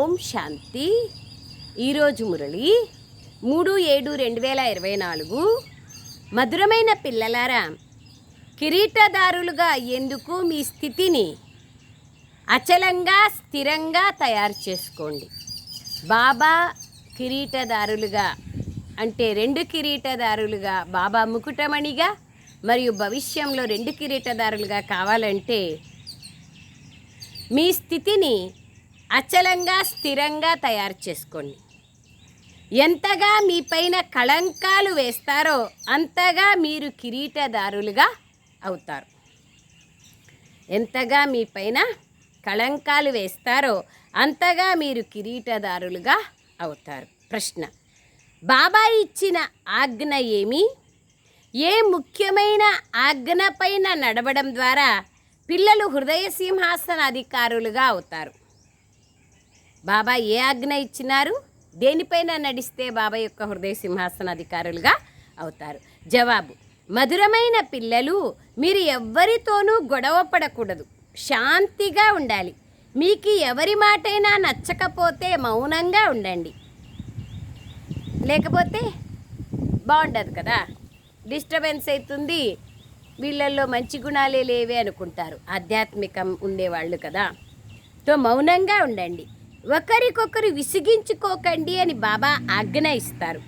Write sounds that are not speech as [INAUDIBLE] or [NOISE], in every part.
ఓం శాంతి. ఈరోజు మురళి మూడు ఏడు రెండు వేల ఇరవై నాలుగు మధురమైన పిల్లలారా కిరీటదారులుగా అయ్యేందుకు మీ స్థితిని అచలంగా స్థిరంగా తయారు చేసుకోండి. బాబా కిరీటదారులుగా అంటే రెండు కిరీటదారులుగా బాబా ముకుటమణిగా మరియు భవిష్యంలో రెండు కిరీటదారులుగా కావాలంటే మీ స్థితిని అచలంగా స్థిరంగా తయారు చేసుకోండి. ఎంతగా మీపైన కళంకాలు వేస్తారో అంతగా మీరు కిరీటదారులుగా అవుతారు. ఎంతగా మీపైన కళంకాలు వేస్తారో అంతగా మీరు కిరీటదారులుగా అవుతారు. ప్రశ్న బాబా ఇచ్చిన ఆజ్ఞ ఏమి? ఏ ముఖ్యమైన ఆజ్ఞ పైన నడవడం ద్వారా పిల్లలు హృదయ సింహాసన అధికారులుగా అవుతారు? బాబా ఏ ఆజ్ఞ ఇచ్చినారు? దేనిపైన నడిస్తే బాబా యొక్క హృదయ సింహాసన అధికారులుగా అవుతారు. జవాబు మధురమైన పిల్లలు మీరు ఎవ్వరితోనూ గొడవ పడకూడదు. శాంతిగా ఉండాలి. మీకు ఎవరి మాటైనా నచ్చకపోతే మౌనంగా ఉండండి. లేకపోతే బాగుండదు కదా? డిస్టర్బెన్స్ అవుతుంది. వీళ్ళల్లో మంచి గుణాలే లేవే అనుకుంటారు. ఆధ్యాత్మికం ఉండేవాళ్ళు కదా? తో మౌనంగా ఉండండి. ఒకరికొకరు విసిగించుకోకండి అని బాబా ఆజ్ఞ ఇస్తారు.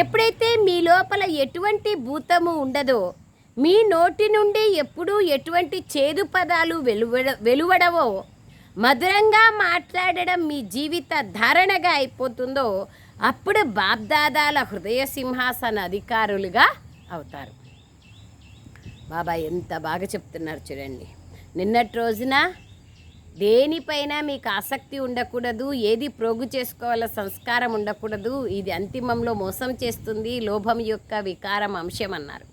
ఎప్పుడైతే మీ లోపల ఎటువంటి భూతము ఉండదో మీ నోటి నుండి ఎప్పుడూ ఎటువంటి చేదు పదాలు వెలువడ వెలువడవో మధురంగా మాట్లాడడం మీ జీవిత ధారణగా అయిపోతుందో అప్పుడు బాబ్దాదాల హృదయ సింహాసన అధికారులుగా అవుతారు. బాబా ఎంత బాగా చెప్తున్నారు చూడండి. నిన్నటి రోజున దేనిపైన మీకు ఆసక్తి ఉండకూడదు ఏది ప్రోగు చేసుకోవాల సంస్కారం ఉండకూడదు ఇది అంతిమంలో మోసం చేస్తుంది లోభం యొక్క వికారం అంశం అన్నారు.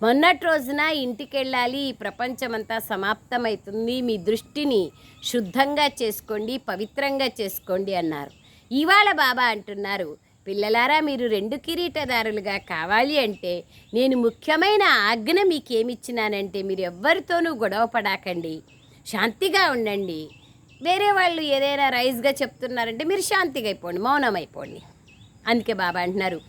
మొన్నటి రోజున ఇంటికి వెళ్ళాలి ఈ ప్రపంచమంతా సమాప్తమవుతుంది మీ దృష్టిని శుద్ధంగా చేసుకోండి పవిత్రంగా చేసుకోండి అన్నారు. ఇవాళ బాబా అంటున్నారు పిల్లలారా మీరు రెండు కిరీటదారులుగా కావాలి అంటే నేను ముఖ్యమైన ఆజ్ఞ మీకేమిచ్చినానంటే మీరు ఎవ్వరితోనూ గొడవ పడాకండి శాంతిగా ఉండండి. వేరే వాళ్ళు ఏదైనా రైజ్గా చెప్తున్నారంటే మీరు శాంతిగా అయిపోండి మౌనం అయిపోండి. అందుకే బాబా అంటున్నారు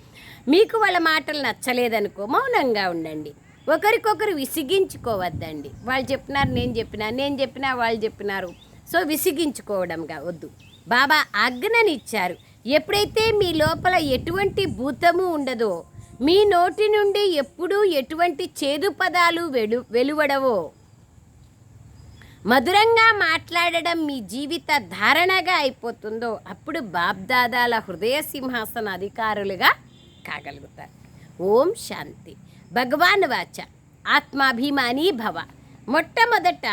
మీకు వాళ్ళ మాటలు నచ్చలేదనుకో మౌనంగా ఉండండి. ఒకరికొకరు విసిగించుకోవద్దండి. వాళ్ళు చెప్పినారు నేను చెప్పినా నేను చెప్పినా వాళ్ళు చెప్పినారు. సో విసిగించుకోవడంగా వద్దు. బాబా ఆజ్ఞని ఇచ్చారు. ఎప్పుడైతే మీ లోపల ఎటువంటి భూతము ఉండదో మీ నోటి నుండి ఎప్పుడూ ఎటువంటి చేదు పదాలు వెలు వెలువడవో మధురంగా మాట్లాడడం మీ జీవిత ధారణగా అయిపోతుందో అప్పుడు బాబ్దాదాల హృదయ సింహాసన అధికారులుగా కాగలుగుతారు. ఓం శాంతి. భగవాన్ వాచ. ఆత్మాభిమాని భవ. మొట్టమొదట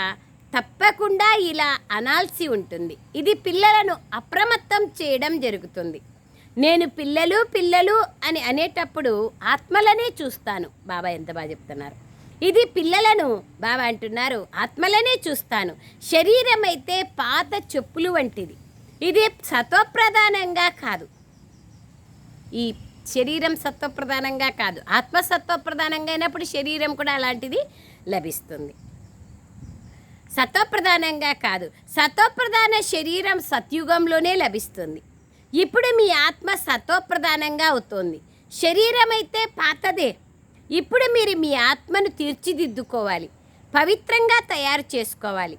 తప్పకుండా ఇలా అనాల్సి ఉంటుంది. ఇది పిల్లలను అప్రమత్తం చేయడం జరుగుతుంది. నేను పిల్లలు పిల్లలు అని అనేటప్పుడు ఆత్మలనే చూస్తాను. బాబా ఎంత బాగా చెప్తున్నారు. ఇది పిల్లలను బాబా అంటున్నారు. ఆత్మలనే చూస్తాను. శరీరం అయితే పాత చెప్పులు వంటిది. ఇది సత్వప్రధానంగా కాదు. ఈ శరీరం సత్వప్రధానంగా కాదు. ఆత్మ సత్వప్రధానంగా అయినప్పుడు శరీరం కూడా అలాంటిది లభిస్తుంది. సత్వప్రధానంగా కాదు. సత్వప్రధాన శరీరం సత్యుగంలోనే లభిస్తుంది. ఇప్పుడు మీ ఆత్మ సత్వప్రధానంగా అవుతుంది. శరీరం అయితే పాతదే. ఇప్పుడు మీరు మీ ఆత్మను తీర్చిదిద్దుకోవాలి. పవిత్రంగా తయారు చేసుకోవాలి.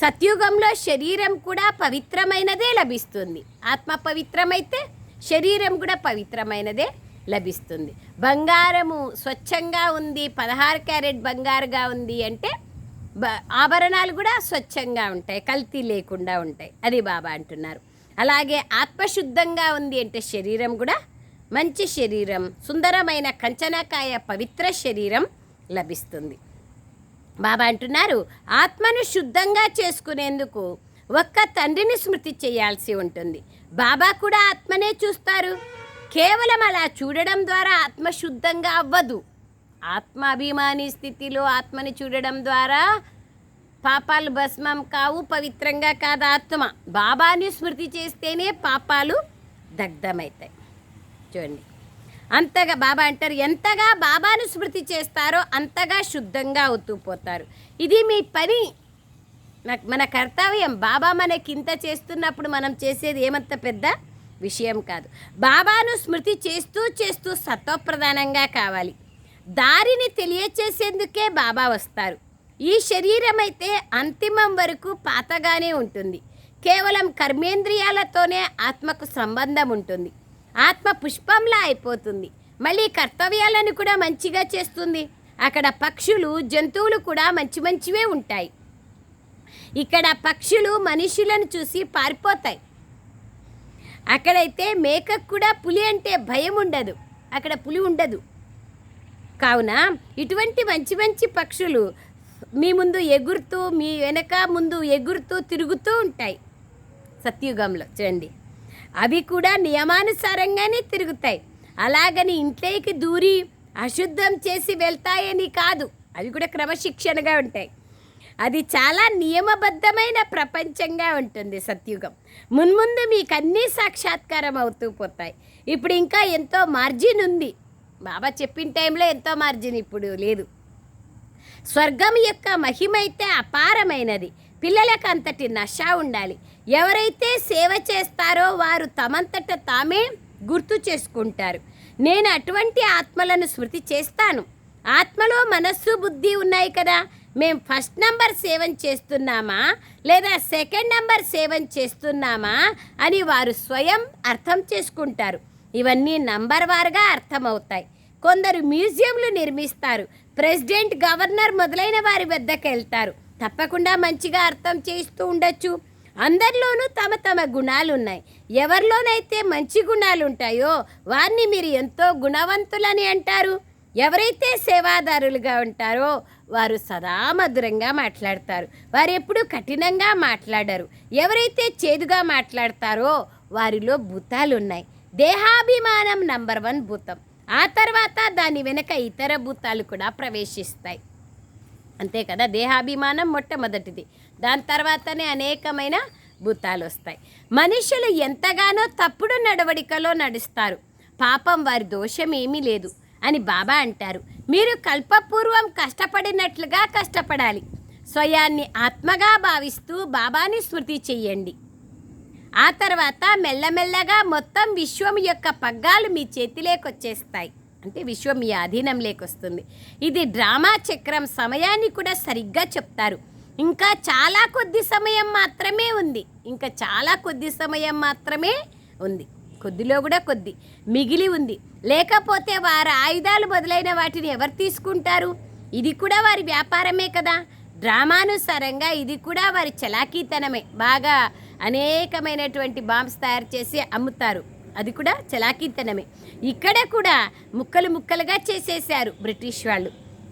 సత్యుగంలో శరీరం కూడా పవిత్రమైనదే లభిస్తుంది. ఆత్మ పవిత్రమైతే శరీరం కూడా పవిత్రమైనదే లభిస్తుంది. బంగారము స్వచ్ఛంగా ఉంది పదహారు క్యారెట్ బంగారుగా ఉంది అంటే బ ఆభరణాలు కూడా స్వచ్ఛంగా ఉంటాయి కల్తీ లేకుండా ఉంటాయి. అది బాబా అంటున్నారు. అలాగే ఆత్మశుద్ధంగా ఉంది అంటే శరీరం కూడా మంచి శరీరం సుందరమైన కంచనకాయ పవిత్ర శరీరం లభిస్తుంది. బాబా అంటున్నారు ఆత్మను శుద్ధంగా చేసుకునేందుకు ఒక్క తండ్రిని స్మృతి చేయాల్సి ఉంటుంది. బాబా కూడా ఆత్మనే చూస్తారు. కేవలం అలా చూడడం ద్వారా ఆత్మ శుద్ధంగా అవ్వదు. ఆత్మాభిమాని స్థితిలో ఆత్మని చూడడం ద్వారా పాపాలు భస్మం కావు పవిత్రంగా కాదు ఆత్మ. బాబాని స్మృతి చేస్తేనే పాపాలు దగ్ధమవుతాయి. చూడండి అంతగా బాబా అంటారు ఎంతగా బాబాను స్మృతి చేస్తారో అంతగా శుద్ధంగా అవుతూ పోతారు. ఇది మీ పని. నాకు మన కర్తవ్యం. బాబా మనకి ఇంత చేస్తున్నప్పుడు మనం చేసేది ఏమంత పెద్ద విషయం కాదు. బాబాను స్మృతి చేస్తూ చేస్తూ సత్వప్రధానంగా కావాలి. దారిని తెలియచేసేందుకే బాబా వస్తారు. ఈ శరీరం అయితే అంతిమం వరకు పాతగానే ఉంటుంది. కేవలం కర్మేంద్రియాలతోనే ఆత్మకు సంబంధం ఉంటుంది. ఆత్మ పుష్పంలా అయిపోతుంది. మళ్ళీ కర్తవ్యాలను కూడా మంచిగా చేస్తుంది. అక్కడ పక్షులు జంతువులు కూడా మంచి మంచివే ఉంటాయి. ఇక్కడ పక్షులు మనుషులను చూసి పారిపోతాయి. అక్కడైతే మేకకు కూడా పులి అంటే భయం ఉండదు. అక్కడ పులి ఉండదు. కావున ఇటువంటి మంచి మంచి పక్షులు మీ ముందు ఎగురుతూ మీ వెనక ముందు ఎగురుతూ తిరుగుతూ ఉంటాయి. సత్యుగంలో చూడండి. అవి కూడా నియమానుసారంగానే తిరుగుతాయి. అలాగని ఇంట్లోకి దూరి అశుద్ధం చేసి వెళ్తాయని కాదు అవి కూడా క్రమశిక్షణగా ఉంటాయి. అది చాలా నియమబద్ధమైన ప్రపంచంగా ఉంటుంది సత్యుగం. మున్ముందు మీకు అన్నీ సాక్షాత్కారం అవుతూ పోతాయి. ఇప్పుడు ఇంకా ఎంతో మార్జిన్ ఉంది. బాబా చెప్పిన టైంలో ఎంతో మార్జిన్ ఇప్పుడు లేదు. స్వర్గం యొక్క మహిమ అయితే అపారమైనది. పిల్లలకు అంతటి నష ఉండాలి. ఎవరైతే సేవ చేస్తారో వారు తమంతట తామే గుర్తు చేసుకుంటారు. నేను అటువంటి ఆత్మలను స్మృతి చేస్తాను. ఆత్మలో మనస్సు బుద్ధి ఉన్నాయి కదా. మేము ఫస్ట్ నంబర్ సేవం చేస్తున్నామా? లేదా సెకండ్ నంబర్ సేవం చేస్తున్నామా? అని వారు స్వయం అర్థం చేసుకుంటారు. ఇవన్నీ నంబర్ వారుగా అర్థమవుతాయి. కొందరు మ్యూజియంలు నిర్మిస్తారు. ప్రెసిడెంట్ గవర్నర్ మొదలైన వారి వద్దకు వెళ్తారు తప్పకుండా మంచిగా అర్థం చేస్తూ ఉండొచ్చు. అందరిలోనూ తమ తమ గుణాలు ఉన్నాయి ఎవరిలోనైతే మంచి గుణాలు ఉంటాయో వారిని మీరు ఎంతో గుణవంతులని అంటారు. ఎవరైతే సేవాదారులుగా ఉంటారో వారు సదా మధురంగా మాట్లాడతారు. వారు ఎప్పుడూ కఠినంగా మాట్లాడరు. ఎవరైతే చేదుగా మాట్లాడతారో వారిలో భూతాలు ఉన్నాయి దేహాభిమానం నంబర్ వన్ భూతం. ఆ తర్వాత దాని వెనుక ఇతర భూతాలు కూడా ప్రవేశిస్తాయి. అంతే కదా? దేహాభిమానం మొట్టమొదటిది. దాని తర్వాతనే అనేకమైన భూతాలు వస్తాయి మనుషులు ఎంతగానో తప్పుడు నడవడికలో నడుస్తారు. పాపం వారి దోషం ఏమీ లేదు అని బాబా అంటారు. మీరు కల్పపూర్వం కష్టపడినట్లుగా కష్టపడాలి. స్వయాన్ని ఆత్మగా భావిస్తూ బాబాని స్మృతి చెయ్యండి. ఆ తర్వాత మెల్లమెల్లగా మొత్తం విశ్వం యొక్క పగ్గాలు మీ చేతిలోకి వచ్చేస్తాయి అంటే విశ్వం మీ అధీనం లేకొస్తుంది ఇది డ్రామా చక్రం సమయాన్ని కూడా సరిగ్గా చెప్తారు. ఇంకా చాలా కొద్ది సమయం మాత్రమే ఉంది. ఇంకా చాలా కొద్ది సమయం మాత్రమే ఉంది. కొద్దిలో కూడా కొద్ది మిగిలి ఉంది. లేకపోతే వారి ఆయుధాలు మొదలైన వాటిని ఎవరు తీసుకుంటారు? ఇది కూడా వారి వ్యాపారమే కదా. డ్రామానుసారంగా ఇది కూడా వారి చలాకీతనమే. బాగా అనేకమైనటువంటి బాంబ్స్ తయారు చేసి అమ్ముతారు. అది కూడా చలాకీతనమే ఇక్కడ కూడా ముక్కలు ముక్కలుగా చేసేశారు బ్రిటిష్ వాళ్ళు.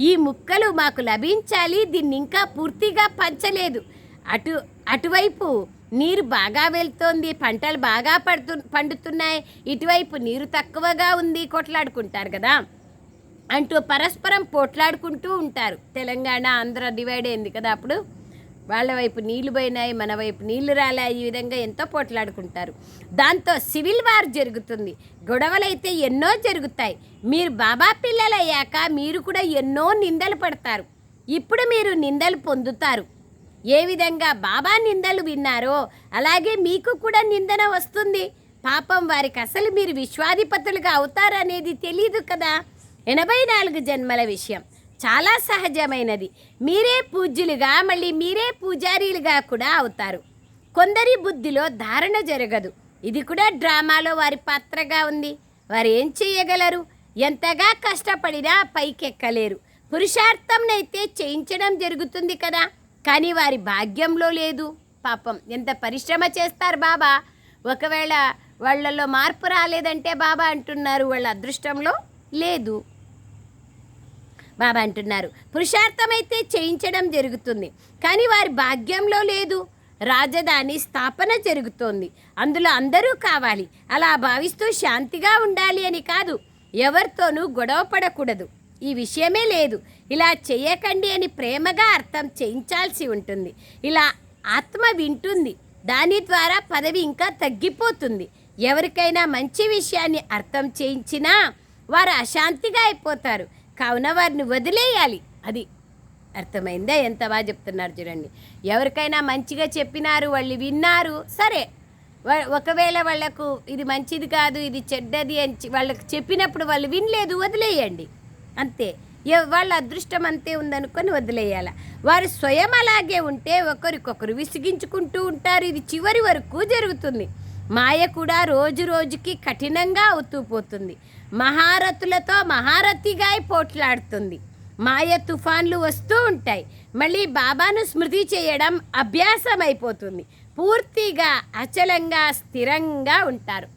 ఈ ముక్కలు మాకు లభించాలి దీన్ని ఇంకా పూర్తిగా పంచలేదు. అటు అటువైపు నీరు బాగా వెళ్తోంది పంటలు బాగా పడుతు పండుతున్నాయి. ఇటువైపు నీరు తక్కువగా ఉంది కొట్లాడుకుంటారు కదా. అంటూ పరస్పరం పోట్లాడుకుంటూ ఉంటారు. తెలంగాణ ఆంధ్ర డివైడ్ అయింది కదా అప్పుడు. వాళ్ళ వైపు నీళ్ళు పోయినాయి మన వైపు నీళ్ళు రాలే ఈ విధంగా ఎంతో పోట్లాడుకుంటారు. దాంతో సివిల్ వార్ జరుగుతుంది. గొడవలైతే ఎన్నో జరుగుతాయి. మీరు బాబా పిల్లలయ్యాక మీరు కూడా ఎన్నో నిందలు పడతారు. ఇప్పుడు మీరు నిందలు పొందుతారు. ఏ విధంగా బాబా నిందలు విన్నారో అలాగే మీకు కూడా నిందన వస్తుంది. పాపం వారికి అసలు మీరు విశ్వాధిపతులుగా అవుతారనేది తెలియదు కదా. ఎనభై నాలుగు జన్మల విషయం. చాలా సహజమైనది. మీరే పూజ్యులుగా మళ్ళీ మీరే పూజారీలుగా కూడా అవుతారు. కొందరి బుద్ధిలో ధారణ జరగదు. ఇది కూడా డ్రామాలో వారి పాత్రగా ఉంది. వారు ఏం చేయగలరు? ఎంతగా కష్టపడినా పైకెక్కలేరు. పురుషార్థంనైతే చేయించడం జరుగుతుంది కదా. కానీ వారి భాగ్యంలో లేదు. పాపం ఎంత పరిశ్రమ చేస్తారు బాబా? ఒకవేళ వాళ్ళల్లో మార్పు రాలేదంటే బాబా అంటున్నారు వాళ్ళ అదృష్టంలో లేదు. బాబా అంటున్నారు. పురుషార్థమైతే చేయించడం జరుగుతుంది. కానీ వారి భాగ్యంలో లేదు. రాజధాని స్థాపన జరుగుతోంది. అందులో అందరూ కావాలి. అలా భావిస్తూ శాంతిగా ఉండాలి అని కాదు. ఎవరితోనూ గొడవ పడకూడదు. ఈ విషయమే లేదు. ఇలా చేయకండి అని ప్రేమగా అర్థం చేయించాల్సి ఉంటుంది. ఇలా ఆత్మ వింటుంది. దాని ద్వారా పదవి ఇంకా తగ్గిపోతుంది. ఎవరికైనా మంచి విషయాన్ని అర్థం చేయించినా వారు అశాంతిగా అయిపోతారు. కావున వారిని వదిలేయాలి. అది అర్థమైందా? ఎంత బాగా చెప్తున్నారు చూడండి. ఎవరికైనా మంచిగా చెప్పినారు వాళ్ళు విన్నారు సరే. ఒకవేళ వాళ్ళకు ఇది మంచిది కాదు ఇది చెడ్డది అని వాళ్ళకి చెప్పినప్పుడు వాళ్ళు వినలేదు వదిలేయండి. అంతే. వాళ్ళ అదృష్టం అంతే ఉందనుకొని వదిలేయాల. వారు స్వయం అలాగే ఉంటే ఒకరికొకరు విసిగించుకుంటూ ఉంటారు. ఇది చివరి వరకు జరుగుతుంది. మాయ కూడా రోజు రోజుకి కఠినంగా అవుతూ పోతుంది. మహారథులతో మహారథిగా పోట్లాడుతుంది. మాయ తుఫాన్లు వస్తూ ఉంటాయి. మళ్ళీ బాబాను స్మృతి చేయడం అభ్యాసం అయిపోతుంది పూర్తిగా అచలంగా స్థిరంగా ఉంటారు.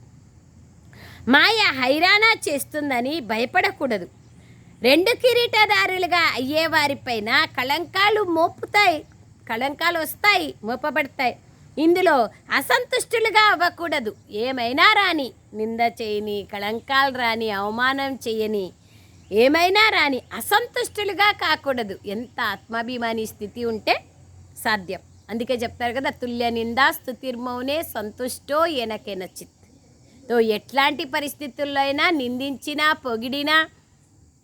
మాయ హైరాణా చేస్తుందని భయపడకూడదు. రెండు కిరీటదారులుగా అయ్యే వారిపైన కళంకాలు మోపుతాయి. కళంకాలు వస్తాయి మోపబడతాయి. ఇందులో అసంతుష్టులుగా అవ్వకూడదు. ఏమైనా రాని నింద చేయని కళంకాలు రాని అవమానం చేయని ఏమైనా రాని అసంతుష్టులుగా కాకూడదు. ఎంత ఆత్మాభిమాని స్థితి ఉంటే సాధ్యం. అందుకే చెప్తారు కదా తుల్య నిందా స్థుతిర్మౌనే సంతుష్టో ఎనకెన చిత్తో ఎట్లాంటి పరిస్థితుల్లో అయినా నిందించినా పొగిడినా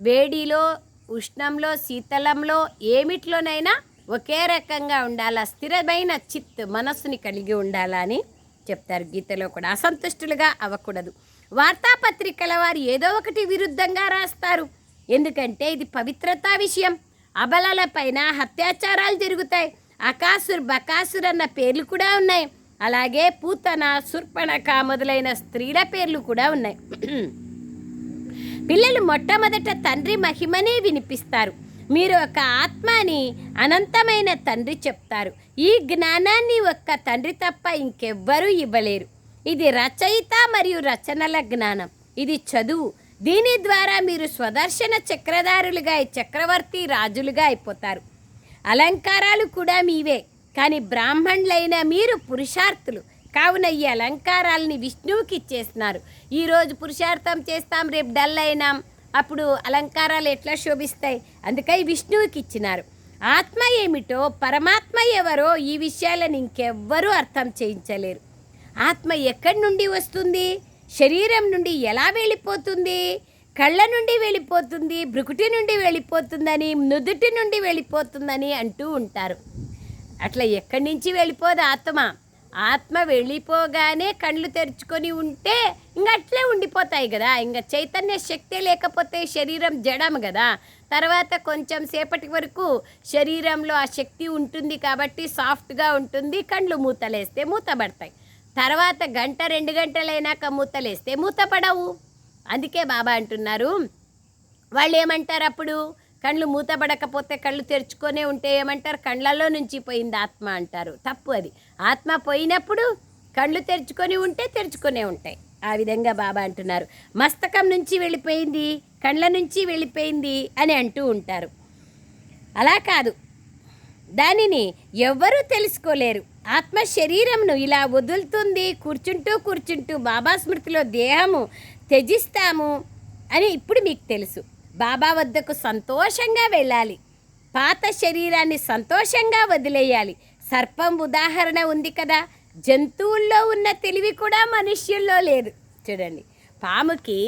వేడిలో ఉష్ణంలో శీతలంలో ఏమిట్లోనైనా ఒకే రకంగా ఉండాలా? స్థిరమైన చిత్ మనస్సుని కలిగి ఉండాలా అని చెప్తారు గీతలో కూడా. అసంతుష్టులుగా అవ్వకూడదు. వార్తాపత్రికల వారు ఏదో ఒకటి విరుద్ధంగా రాస్తారు. ఎందుకంటే ఇది పవిత్రతా విషయం. అబలల పైన అత్యాచారాలు జరుగుతాయి. అకాసుర్ బకాసుర్ అన్న పేర్లు కూడా ఉన్నాయి. అలాగే పూతన సుర్పణక మొదలైన స్త్రీల పేర్లు కూడా ఉన్నాయి. [CLEARS THROAT] పిల్లలు మొట్టమొదట తండ్రి మహిమనే వినిపిస్తారు. మీరు ఒక ఆత్మని అనంతమైన తండ్రి చెప్తారు. ఈ జ్ఞానాన్ని ఒక్క తండ్రి తప్ప ఇంకెవ్వరూ ఇవ్వలేరు. ఇది రచయిత మరియు రచనల జ్ఞానం. ఇది చదువు. దీని ద్వారా మీరు స్వదర్శన చక్రధారులుగా చక్రవర్తి రాజులుగా అయిపోతారు. అలంకారాలు కూడా మీవే. కానీ బ్రాహ్మణులైన మీరు పురుషార్థులు. కావున ఈ అలంకారాలని విష్ణువుకి ఇచ్చేస్తున్నారు. ఈరోజు పురుషార్థం చేస్తాం రేపు డల్ అయినాం. అప్పుడు అలంకారాలు ఎట్లా శోభిస్తాయి? అందుకని విష్ణువుకి ఇచ్చినారు. ఆత్మ ఏమిటో పరమాత్మ ఎవరో ఈ విషయాలను ఇంకెవ్వరూ అర్థం చేయించలేరు. ఆత్మ ఎక్కడి నుండి వస్తుంది? శరీరం నుండి ఎలా వెళ్ళిపోతుంది? కళ్ళ నుండి వెళ్ళిపోతుంది భృకుటి నుండి వెళ్ళిపోతుందని నుదుటి నుండి వెళ్ళిపోతుందని అంటూ ఉంటారు. అట్లా ఎక్కడి నుంచి వెళ్ళిపోదు ఆత్మ? ఆత్మ వెళ్ళిపోగానే కళ్ళు తెరుచుకొని ఉంటే ఇంకా అట్లే ఉండిపోతాయి కదా. ఇంకా చైతన్య శక్తి లేకపోతే శరీరం జడం కదా. తర్వాత కొంచెం సేపటి వరకు శరీరంలో ఆ శక్తి ఉంటుంది కాబట్టి సాఫ్ట్గా ఉంటుంది. కళ్ళు మూతలేస్తే మూతపడతాయి తర్వాత గంట రెండు గంటలైనాక మూతలేస్తే మూతపడవు అందుకే బాబా అంటున్నారు. వాళ్ళు ఏమంటారు అప్పుడు? కళ్ళు మూతపడకపోతే కళ్ళు తెరుచుకొనే ఉంటే ఏమంటారు? కళ్ళల్లో నుంచి పోయింది ఆత్మ అంటారు. తప్పు అది. ఆత్మ పోయినప్పుడు కళ్ళు తెరుచుకొని ఉంటే తెరుచుకొనే ఉంటాయి. ఆ విధంగా బాబా అంటున్నారు. మస్తకం నుంచి వెళ్ళిపోయింది కళ్ళ నుంచి వెళ్ళిపోయింది అని అంటూ ఉంటారు. అలా కాదు. దానిని ఎవ్వరూ తెలుసుకోలేరు. ఆత్మ శరీరంను ఇలా వదులుతుంది కూర్చుంటూ కూర్చుంటూ బాబా స్మృతిలో దేహము త్యజిస్తాము అని ఇప్పుడు మీకు తెలుసు. బాబా వద్దకు సంతోషంగా వెళ్ళాలి. పాత శరీరాన్ని సంతోషంగా వదిలేయాలి. సర్పం ఉదాహరణ ఉంది కదా. జంతువుల్లో ఉన్న తెలివి కూడా మనుష్యుల్లో లేదు. చూడండి. పాముకి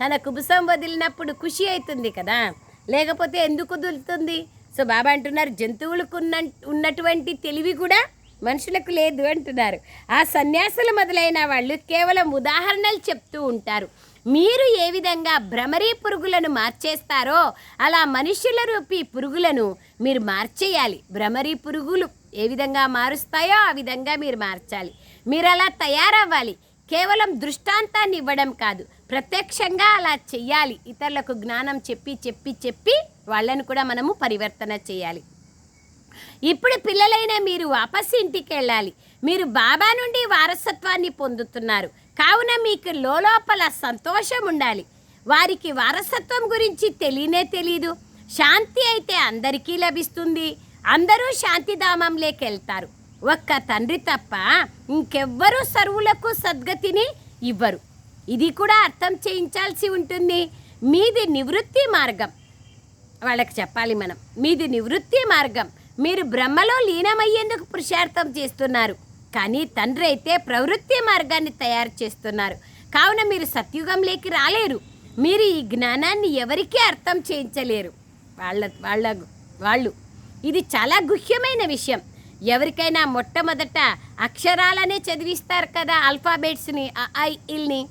తన కుబుసం వదిలినప్పుడు ఖుషి అవుతుంది కదా. లేకపోతే ఎందుకు వదులుతుంది? సో బాబా అంటున్నారు జంతువులకు ఉన్న ఉన్నటువంటి తెలివి కూడా మనుషులకు లేదు అంటున్నారు. ఆ సన్యాసులు మొదలైన వాళ్ళు కేవలం ఉదాహరణలు చెప్తూ ఉంటారు. మీరు ఏ విధంగా భ్రమరీ పురుగులను మార్చేస్తారో అలా మనుష్యుల రూపీ పురుగులను మీరు మార్చేయాలి. భ్రమరీ పురుగులు ఏ విధంగా మారుస్తాయో ఆ విధంగా మీరు మార్చాలి. మీరు అలా తయారవ్వాలి. కేవలం దృష్టాంతాన్ని ఇవ్వడం కాదు. ప్రత్యక్షంగా అలా చెయ్యాలి. ఇతరులకు జ్ఞానం చెప్పి చెప్పి చెప్పి వాళ్ళను కూడా మనము పరివర్తన చేయాలి. ఇప్పుడు పిల్లలైన మీరు వాపస్ ఇంటికి వెళ్ళాలి. మీరు బాబా నుండి వారసత్వాన్ని పొందుతున్నారు. కావున మీకు లోపల సంతోషం ఉండాలి వారికి వారసత్వం గురించి తెలియనే తెలీదు. శాంతి అయితే అందరికీ లభిస్తుంది. అందరూ శాంతిధామంలోకి వెళ్తారు ఒక్క తండ్రి తప్ప ఇంకెవ్వరూ సర్వులకు సద్గతిని ఇవ్వరు. ఇది కూడా అర్థం చేయించాల్సి ఉంటుంది. మీది నివృత్తి మార్గం. వాళ్ళకి చెప్పాలి మనం. మీది నివృత్తి మార్గం. మీరు బ్రహ్మలో లీనమయ్యేందుకు పురుషార్థం చేస్తున్నారు. కానీ తండ్రి అయితే ప్రవృత్తి మార్గాన్ని తయారు చేస్తున్నారు. కావున మీరు సత్యుగంలోకి రాలేరు. మీరు ఈ జ్ఞానాన్ని ఎవరికీ అర్థం చేయించలేరు. వాళ్ళ వాళ్ళ వాళ్ళు. ఇది చాలా గుహ్యమైన విషయం. ఎవరికైనా మొట్టమొదట అక్షరాలనే చదివిస్తారు కదా ఆల్ఫాబెట్స్ని ఐ ఇల్ని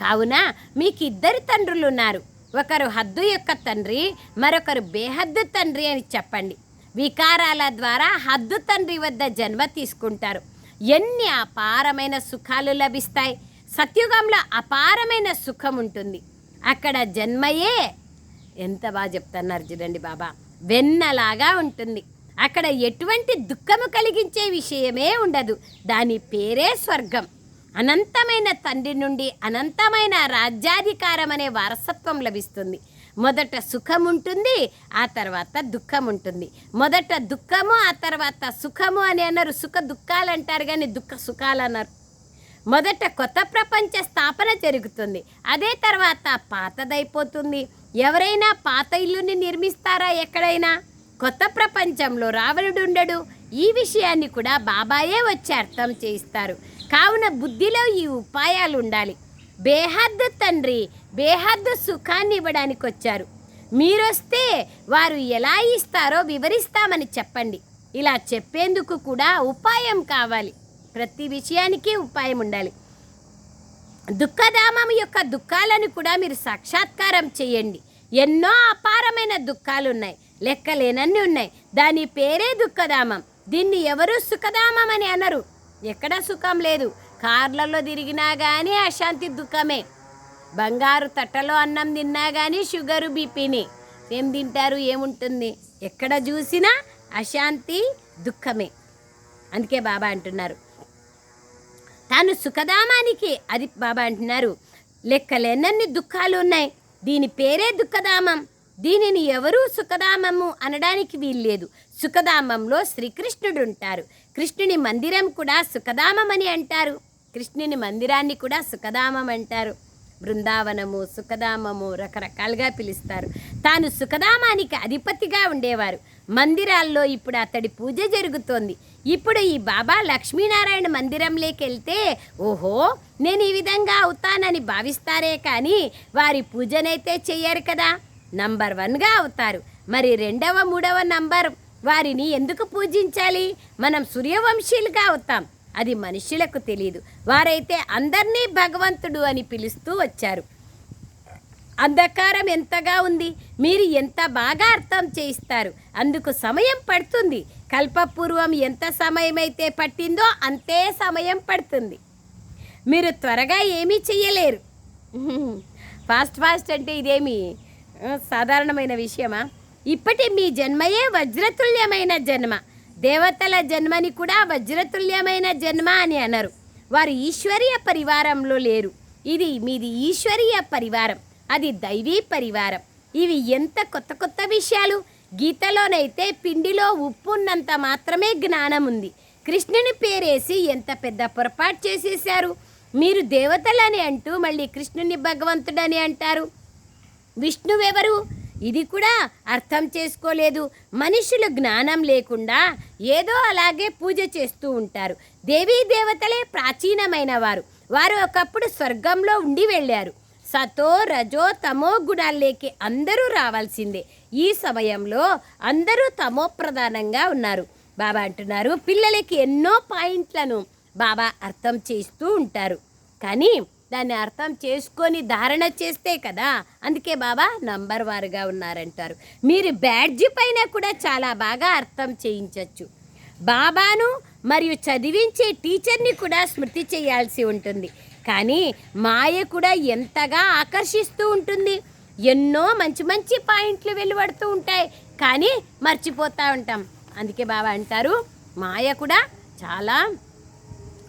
కావున మీకు ఇద్దరు తండ్రులు ఉన్నారు ఒకరు హద్దు యొక్క తండ్రి మరొకరు బేహద్దు తండ్రి అని చెప్పండి. వికారాల ద్వారా హద్దు తండ్రి వద్ద జన్మ తీసుకుంటారు. ఎన్ని అపారమైన సుఖాలు లభిస్తాయి. సత్యుగంలో అపారమైన సుఖం ఉంటుంది. అక్కడ జన్మయే ఎంత బాగా చెప్తున్నారు చూడండి బాబా. వెన్నలాగా ఉంటుంది. అక్కడ ఎటువంటి దుఃఖము కలిగించే విషయమే ఉండదు. దాని పేరే స్వర్గం. అనంతమైన తండ్రి నుండి అనంతమైన రాజ్యాధికారం అనే వారసత్వం లభిస్తుంది. మొదట సుఖం ఉంటుంది ఆ తర్వాత దుఃఖం ఉంటుంది మొదట దుఃఖము ఆ తర్వాత సుఖము అని అన్నారు. సుఖ దుఃఖాలు అంటారు కానీ దుఃఖ సుఖాలు అన్నారు మొదట కొత్త ప్రపంచ స్థాపన జరుగుతుంది. అదే తర్వాత పాతదైపోతుంది. ఎవరైనా పాత ఇల్లుని నిర్మిస్తారా ఎక్కడైనా? కొత్త ప్రపంచంలో రావణుడు ఉండడు. ఈ విషయాన్ని కూడా బాబాయే వచ్చి అర్థం చేయిస్తారు. కావున బుద్ధిలో ఈ ఉపాయాలు ఉండాలి బేహద్ తండ్రి బేహద్దు సుఖాన్ని ఇవ్వడానికి వచ్చారు. మీరొస్తే వారు ఎలా ఇస్తారో వివరిస్తామని చెప్పండి. ఇలా చెప్పేందుకు కూడా ఉపాయం కావాలి. ప్రతి విషయానికి ఉపాయం ఉండాలి. దుఃఖధామం యొక్క దుఃఖాలను కూడా మీరు సాక్షాత్కారం చేయండి. ఎన్నో అపారమైన దుఃఖాలు ఉన్నాయి లెక్కలేనన్ని ఉన్నాయి. దాని పేరే దుఃఖధామం. దీన్ని ఎవరు సుఖధామం అని అనరు. ఎక్కడ సుఖం లేదు. కార్లలో తిరిగినా కానీ అశాంతి దుఃఖమే. బంగారు తట్టలో అన్నం తిన్నా కానీ షుగరు బీపీని. ఏం తింటారు ఏముంటుంది? ఎక్కడ చూసినా అశాంతి దుఃఖమే. అందుకే బాబా అంటున్నారు. తాను సుఖధామానికి అది బాబా అంటున్నారు. లెక్కలేనన్ని దుఃఖాలు ఉన్నాయి. దీని పేరే దుఃఖధామం. దీనిని ఎవరూ సుఖధామము అనడానికి వీల్లేదు. సుఖధామంలో శ్రీకృష్ణుడు ఉంటారు కృష్ణుని మందిరం కూడా సుఖధామం అని అంటారు. కృష్ణుని మందిరాన్ని కూడా సుఖధామం అంటారు. బృందావనము సుఖధామము రకరకాలుగా పిలుస్తారు. తాను సుఖధామానికి అధిపతిగా ఉండేవారు. మందిరాల్లో ఇప్పుడు అతడి పూజ జరుగుతోంది. ఇప్పుడు ఈ బాబా లక్ష్మీనారాయణ మందిరంలోకి వెళ్తే ఓహో నేను ఈ విధంగా అవుతానని భావిస్తారే కానీ వారి పూజనైతే చెయ్యరు కదా. నంబర్ వన్గా అవుతారు. మరి రెండవ మూడవ నంబర్ వారిని ఎందుకు పూజించాలి? మనం సూర్యవంశీలుగా అవుతాం. అది మనుషులకు తెలియదు వారైతే అందరినీ భగవంతుడు అని పిలుస్తూ వచ్చారు. అంధకారం ఎంతగా ఉంది? మీరు ఎంత బాగా అర్థం చేయిస్తారు? అందుకు సమయం పడుతుంది. కల్పపూర్వం ఎంత సమయం అయితే పట్టిందో అంతే సమయం పడుతుంది. మీరు త్వరగా ఏమీ చెయ్యలేరు. ఫాస్ట్ ఫాస్ట్ అంటే ఇదేమి? సాధారణమైన విషయమా? ఇప్పటి మీ జన్మయే వజ్రతుల్యమైన జన్మ. దేవతల జన్మని కూడా వజ్రతుల్యమైన జన్మ అని అన్నారు వారు ఈశ్వరీయ పరివారంలో లేరు. ఇది మీది ఈశ్వరీయ పరివారం. అది దైవీ పరివారం. ఇవి ఎంత కొత్త కొత్త విషయాలు? గీతలోనైతే పిండిలో ఉప్పు ఉన్నంత మాత్రమే జ్ఞానం ఉంది. కృష్ణుని పేరేసి ఎంత పెద్ద పొరపాటు చేసేశారు? మీరు దేవతలని అంటూ మళ్ళీ కృష్ణుని భగవంతుడని అంటారు. విష్ణువెవరు? ఇది కూడా అర్థం చేసుకోలేదు. మనుషులు జ్ఞానం లేకుండా ఏదో అలాగే పూజ చేస్తూ ఉంటారు. దేవీ దేవతలే ప్రాచీనమైన వారు. వారు ఒకప్పుడు స్వర్గంలో ఉండి వెళ్ళారు. సతో రజో తమో గుణాల్లోకి అందరూ రావాల్సిందే. ఈ సమయంలో అందరూ తమో ప్రధానంగా ఉన్నారు. బాబా అంటున్నారు పిల్లలకి ఎన్నో పాయింట్లను బాబా అర్థం చేస్తూ ఉంటారు. కానీ దాన్ని అర్థం చేసుకొని ధారణ చేస్తే కదా అందుకే బాబా నంబర్ వారుగా ఉన్నారంటారు. మీరు బ్యాడ్జి పైన కూడా చాలా బాగా అర్థం చేయించవచ్చు బాబాను మరియు చదివించే టీచర్ని కూడా స్మృతి చేయాల్సి ఉంటుంది. కానీ మాయ కూడా ఎంతగా ఆకర్షిస్తూ ఉంటుంది. ఎన్నో మంచి మంచి పాయింట్లు వెలువడుతూ ఉంటాయి. కానీ మర్చిపోతూ ఉంటాం. అందుకే బాబా అంటారు మాయ కూడా చాలా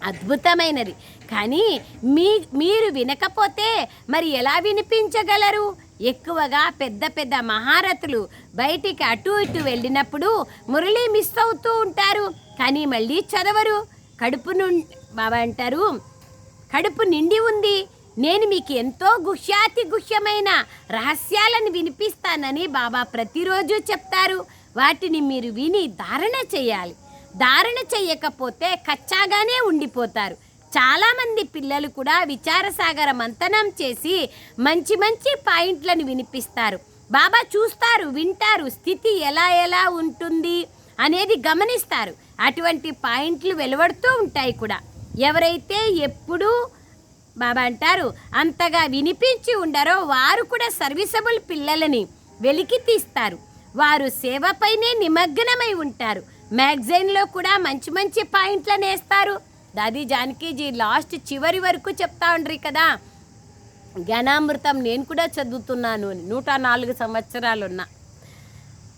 అద్భుతమైనది. కానీ మీ మీరు వినకపోతే మరి ఎలా వినిపించగలరు? ఎక్కువగా పెద్ద పెద్ద మహారథులు బయటికి అటు ఇటు వెళ్ళినప్పుడు మురళి మిస్ అవుతూ ఉంటారు. కానీ మళ్ళీ చదవరు. కడుపు నుండి అంటారు కడుపు నిండి ఉంది. నేను మీకు ఎంతో గుహ్యాతి గుహ్యమైన రహస్యాలను వినిపిస్తానని బాబా ప్రతిరోజు చెప్తారు. వాటిని మీరు విని ధారణ చేయాలి. ధారణ చెయ్యకపోతే కచ్చాగానే ఉండిపోతారు. చాలామంది పిల్లలు కూడా విచారసాగర మంతనం చేసి మంచి మంచి పాయింట్లను వినిపిస్తారు. బాబా చూస్తారు వింటారు స్థితి ఎలా ఎలా ఉంటుంది? అనేది గమనిస్తారు. అటువంటి పాయింట్లు వెలువడుతూ ఉంటాయి కూడా. ఎవరైతే ఎప్పుడూ బాబా అంటారు అంతగా వినిపించి ఉండరో వారు కూడా సర్వీసబుల్ పిల్లలని వెలికి తీస్తారు వారు సేవపైనే నిమగ్నమై ఉంటారు. మ్యాగజైన్లో కూడా మంచి మంచి పాయింట్లను వేస్తారు. దాది జానకీజీ లాస్ట్ చివరి వరకు చెప్తా ఉండ్రి కదా. జ్ఞానామృతం నేను కూడా చదువుతున్నాను నూట నాలుగు సంవత్సరాలున్నా.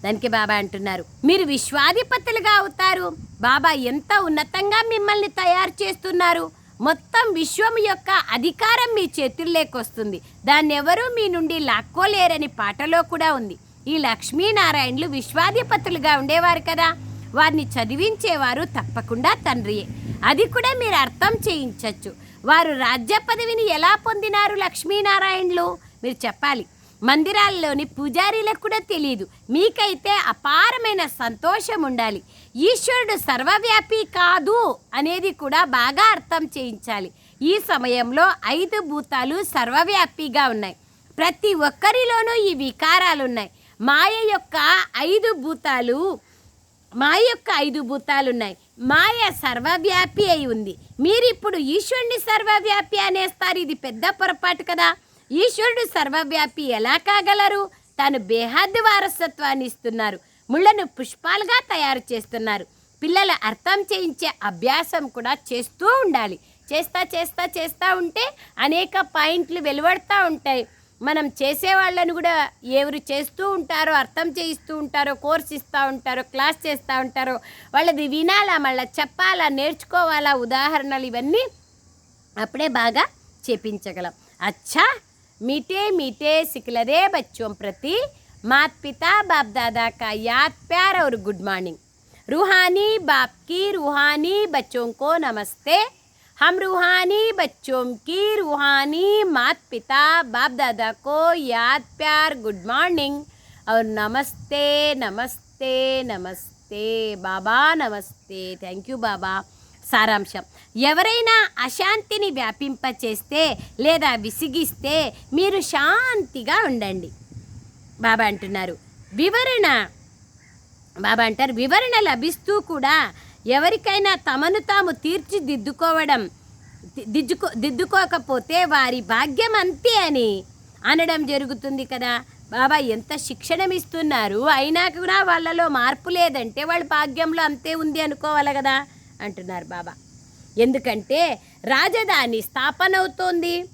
దానికి బాబా అంటున్నారు మీరు విశ్వాధిపతులుగా అవుతారు. బాబా ఎంత ఉన్నతంగా మిమ్మల్ని తయారు చేస్తున్నారు. మొత్తం విశ్వం యొక్క అధికారం మీ చేతుల్లోకి వస్తుంది. దాన్ని ఎవరూ మీ నుండి లాక్కోలేరని పాటలో కూడా ఉంది. ఈ లక్ష్మీనారాయణలు విశ్వాధిపతులుగా ఉండేవారు కదా. వారిని చదివించేవారు తప్పకుండా తండ్రియే. అది కూడా మీరు అర్థం చేయించవచ్చు వారు రాజ్య పదవిని ఎలా పొందినారు లక్ష్మీనారాయణలు? మీరు చెప్పాలి. మందిరాల్లోని పూజారీలకు కూడా తెలియదు మీకైతే అపారమైన సంతోషం ఉండాలి. ఈశ్వరుడు సర్వవ్యాపి కాదు అనేది కూడా బాగా అర్థం చేయించాలి. ఈ సమయంలో ఐదు భూతాలు సర్వవ్యాపిగా ఉన్నాయి. ప్రతి ఒక్కరిలోనూ ఈ వికారాలు ఉన్నాయి మాయ యొక్క ఐదు భూతాలు మాయ యొక్క ఐదు భూతాలు ఉన్నాయి మాయ సర్వవ్యాపి అయి ఉంది. మీరిప్పుడు ఈశ్వరుని సర్వవ్యాపి అనేస్తారు. ఇది పెద్ద పొరపాటు కదా. ఈశ్వరుడు సర్వవ్యాపి ఎలా కాగలరు? తాను బేహద్ వారసత్వాన్ని ఇస్తున్నారు. ముళ్ళను పుష్పాలుగా తయారు చేస్తున్నారు. పిల్లల అర్థం చేయించే అభ్యాసం కూడా చేస్తూ ఉండాలి. చేస్తా చేస్తా చేస్తూ ఉంటే అనేక పాయింట్లు వెలువడుతూ ఉంటాయి. మనం చేసే వాళ్ళని కూడా ఎవరు చేస్తూ ఉంటారో అర్థం చేయిస్తూ ఉంటారో కోర్స్ ఇస్తూ ఉంటారో క్లాస్ చేస్తూ ఉంటారో వాళ్ళది వినాలా మళ్ళీ చెప్పాలా నేర్చుకోవాలా ఉదాహరణలు ఇవన్నీ అప్పుడే బాగా చేపించగలం అచ్చా मीठे मीठे सिकलरे बच्चों प्रति मात पिता बाप दादा का याद प्यार और गुड मॉर्निंग रूहानी बाप की रूहानी बच्चों को नमस्ते हम रूहानी बच्चों की रूहानी मात पिता बाप दादा को याद प्यार गुड मॉर्निंग और नमस्ते नमस्ते नमस्ते बाबा नमस्ते थैंक यू बाबा సారాంశం ఎవరైనా అశాంతిని వ్యాపింపచేస్తే లేదా విసిగిస్తే మీరు శాంతిగా ఉండండి బాబా అంటున్నారు వివరణ బాబా అంటారు వివరణ లభిస్తూ కూడా ఎవరికైనా తమను తాము తీర్చిదిద్దుకోవడం దిద్దుకో దిద్దుకోకపోతే వారి భాగ్యం అంతే అని అనడం జరుగుతుంది కదా. బాబా ఎంత శిక్షణం ఇస్తున్నారు అయినా కూడా వాళ్ళలో మార్పు లేదంటే వాళ్ళ భాగ్యంలో అంతే ఉంది అనుకోవాలి కదా? అంటున్నారు బాబా. ఎందుకంటే రాజధాని స్థాపన అవుతోంది.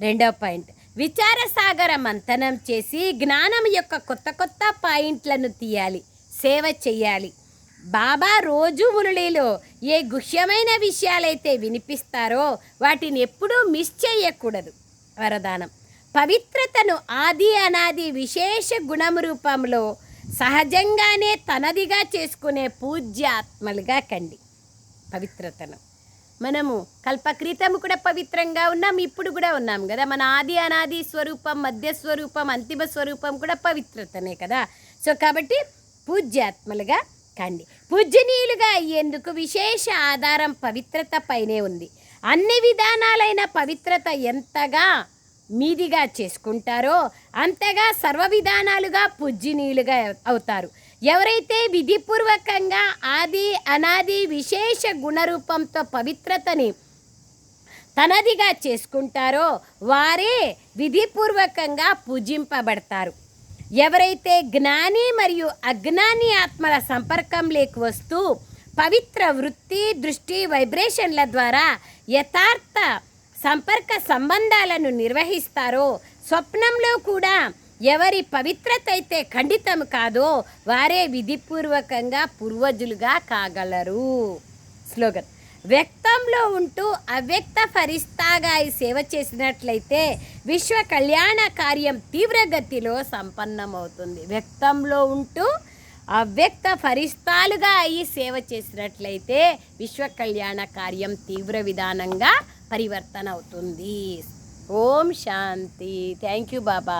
రెండో పాయింట్. విచారసాగర మంతనం చేసి జ్ఞానం యొక్క కొత్త కొత్త పాయింట్లను తీయాలి. సేవ చెయ్యాలి బాబా రోజు మురళిలో ఏ గుహ్యమైన విషయాలైతే వినిపిస్తారో వాటిని ఎప్పుడూ మిస్ చేయకూడదు. వరదానం. పవిత్రతను ఆది అనాది విశేష గుణము రూపంలో సహజంగానే తనదిగా చేసుకునే పూజ్యాత్మలుగా కండి. పవిత్రతను. మనము కల్పక్రితం కూడా పవిత్రంగా ఉన్నాం ఇప్పుడు కూడా ఉన్నాం కదా. మన ఆది అనాది స్వరూపం మధ్య స్వరూపం అంతిమ స్వరూపం కూడా పవిత్రతనే కదా. సో కాబట్టి పూజ్యాత్మలుగా కండి పూజనీయులుగా అయ్యేందుకు విశేష ఆధారం పవిత్రత పైనే ఉంది. అన్ని విధానాలైన పవిత్రత ఎంతగా మీదిగా చేసుకుంటారో అంతగా సర్వ విధానాలుగా పూజనీయులుగా అవుతారు. ఎవరైతే విధిపూర్వకంగా ఆది అనాది విశేష గుణరూపంతో పవిత్రతని తనదిగా చేసుకుంటారో వారే విధిపూర్వకంగా పూజింపబడతారు. ఎవరైతే జ్ఞాని మరియు అజ్ఞాని ఆత్మల సంపర్కంలోకి వస్తూ పవిత్ర వృత్తి దృష్టి వైబ్రేషన్ల ద్వారా యథార్థ సంపర్క సంబంధాలను నిర్వహిస్తారో స్వప్నంలో కూడా ఎవరి పవిత్రత అయితే ఖండితం కాదో వారే విధిపూర్వకంగా పూర్వజులుగా కాగలరు. స్లోగన్ వ్యక్తంలో ఉంటూ అవ్యక్త ఫరిస్తాగా ఈ సేవ చేసినట్లయితే విశ్వ కళ్యాణ కార్యం తీవ్రగతిలో సంపన్నమవుతుంది. వ్యక్తంలో ఉంటూ అవ్యక్త ఫరిస్తాలుగా అయి సేవ చేసినట్లయితే విశ్వ కళ్యాణ కార్యం తీవ్ర విధానంగా పరివర్తన అవుతుంది ఓం శాంతి. Thank you Baba.